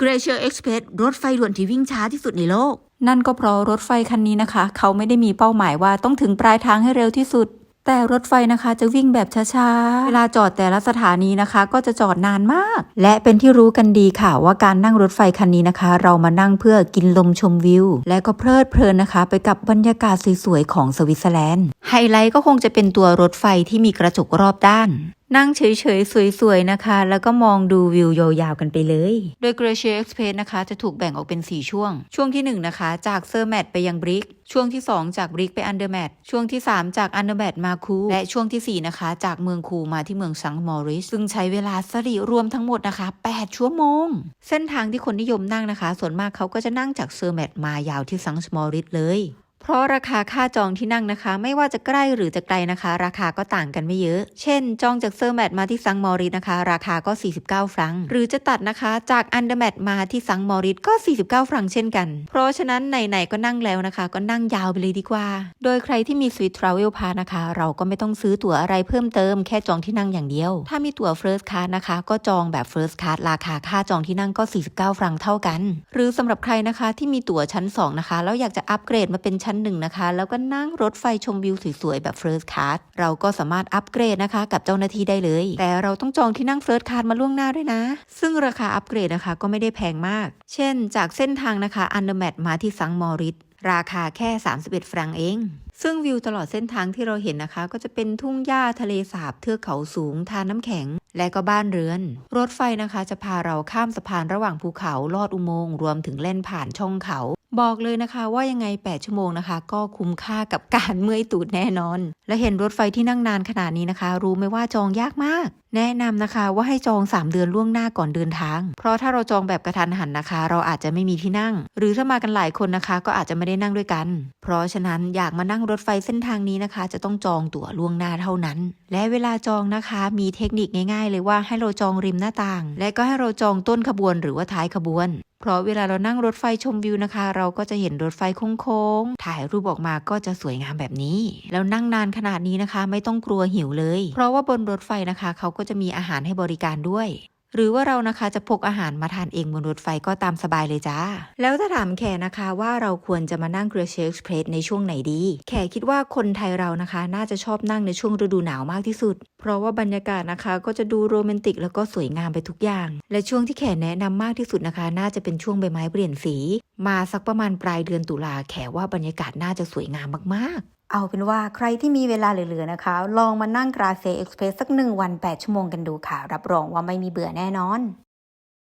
Glacier Express รถไฟด่วนที่วิ่งช้าที่สุดในโลก นั่นก็เพราะรถไฟคันนี้นะคะ เขาไม่ได้มีเป้าหมายว่าต้องถึงปลายทางให้เร็วที่สุด แต่รถไฟนะคะจะวิ่งแบบช้าๆ เวลาจอดแต่ละสถานีนะคะ ก็จะจอดนานมาก และเป็นที่รู้กันดีค่ะว่าการนั่งรถไฟคันนี้นะคะ เรามานั่งเพื่อกินลมชมวิว และก็เพลิดเพลินนะคะ ไปกับบรรยากาศสวยๆของสวิตเซอร์แลนด์ ไฮไลท์ก็คงจะเป็นตัวรถไฟที่มีกระจกรอบด้าน นั่งเฉยๆ สวยๆ นะคะ แล้วก็มองดูวิวยาวๆ กันไปเลย โดย Glacier Express นะคะ จะถูกแบ่งออกเป็น 4 ช่วง ช่วงที่ 1 นะคะ จากเซอร์แมทไปยังบริก ช่วงที่ 2 จากบริกไปอันเดอร์แมทช่วงที่ 3 จากอันเดอร์แมทมาคู และช่วงทีสี่4 นะคะ จากเมืองคูมาที่เมืองซังมอริส ซึ่งใช้เวลาสริรวมทั้งหมดนะคะ 8 ชั่วโมง เส้นทางที่คนนิยมนั่งนะคะ ส่วนมากเขาก็จะนั่งจากเซอร์แมทมายาวที่ซังมอริสเลย เพราะราคาค่าจองที่นั่งนะคะ ไม่ว่าจะใกล้หรือจะไกลนะคะ ราคาก็ต่างกันไม่เยอะ เช่น จองจากเซอร์แมทมาที่ซังมอริสนะคะ ราคาก็ 49 ฟรัง หรือจะตัดนะคะจากอันเดอร์แมทมาที่ซังมอริสก็ 49 ฟรังเช่นกัน เพราะฉะนั้นไหนๆก็นั่งแล้วนะคะ ก็นั่งยาวไปเลยดีกว่า โดยใครที่มี Sweet Travel Pass นะคะ เราก็ไม่ต้องซื้อตั๋วอะไรเพิ่มเติมแค่จองที่นั่งอย่างเดียว ถ้ามีตั๋ว First Class นะคะ ก็จองแบบ First Class ราคาค่าจองที่นั่งก็ 49 ฟรังเท่ากัน หรือสำหรับใครนะคะที่มีตั๋วชั้น2นะคะแล้วอยากจะอัปเกรดมาเป็นชั้น1นะคะ แล้วก็นั่งรถไฟชมวิวสวยๆ แบบ First Class เราก็สามารถอัปเกรดนะคะ กับเจ้าหน้าที่ได้เลย แต่เราต้องจองที่นั่ง First Class มาล่วงหน้าด้วยนะ ซึ่งราคาอัปเกรดนะคะก็ไม่ได้แพงมาก เช่น จากเส้นทางนะคะอันเดอร์แมทมาที่ซังมอริสราคาแค่ 31 ฟรังเอง ซึ่งวิวตลอดเส้นทางที่เราเห็นนะคะ ก็จะเป็นทุ่งหญ้าทะเลสาบเทือกเขาสูง ทานน้ำแข็ง และก็บ้านเรือน รถไฟนะคะจะพาเราข้ามสะพานระหว่างภูเขาลอดอุโมงค์รวมถึงเล่นผ่านช่องเขา บอกเลยนะคะว่ายังไง 8 ชั่วโมงนะคะ ก็คุ้มค่ากับการเมื่อยตูดแน่นอน และเห็นรถไฟที่นั่งนานขนาดนี้นะคะ รู้ไหมว่าจองยากมาก แนะนำนะคะว่าให้จอง 3 เดือนล่วงหน้าก่อนเดินทาง เพราะถ้าเราจองแบบกระทันหันนะคะ เราอาจจะไม่มีที่นั่ง หรือถ้ามากันหลายคนนะคะ ก็อาจจะไม่ได้นั่งด้วยกัน เพราะฉะนั้นอยากมานั่งรถไฟเส้นทางนี้นะคะ จะต้องจองตั๋วล่วงหน้าเท่านั้น และเวลาจองนะคะมีเทคนิคง่าย ๆ เลยว่าให้เราจองริมหน้าต่าง และก็ให้เราจองต้นขบวน หรือว่าท้ายขบวน เพราะเวลาเรานั่งรถไฟชมวิวนะคะ เราก็จะเห็นรถไฟโค้งๆ ถ่ายรูปออกมาก็จะสวยงามแบบนี้ แล้วนั่งนานขนาดนี้นะคะ ไม่ต้องกลัวหิวเลย เพราะว่าบนรถไฟนะคะ เขาก็จะมีอาหารให้บริการด้วย หรือว่าเรานะคะจะพกอาหารมาทานเองบนรถไฟก็ตามสบายเลยจ้า แล้วถ้าถามแขนะคะว่าเราควรจะมานั่ง Glacier Express ในช่วงไหนดี แขคิดว่าคนไทยเรานะคะ น่าจะชอบนั่งในช่วงฤดูหนาวมากที่สุด เพราะว่าบรรยากาศนะคะก็จะดูโรแมนติกแล้วก็สวยงามไปทุกอย่าง และช่วงที่แขแนะนำมากที่สุดนะคะ น่าจะเป็นช่วงใบไม้เปลี่ยนสี มาสักประมาณปลายเดือนตุลาแขว่าบรรยากาศน่าจะสวยงามมากๆ เอาเป็นว่าใครที่มีเวลาเหลือๆนะคะ ลองมานั่งกราเซเอ็กซ์เพรสสักหนึ่งวัน 8 ชั่วโมงกันดูค่ะ รับรองว่าไม่มีเบื่อแน่นอน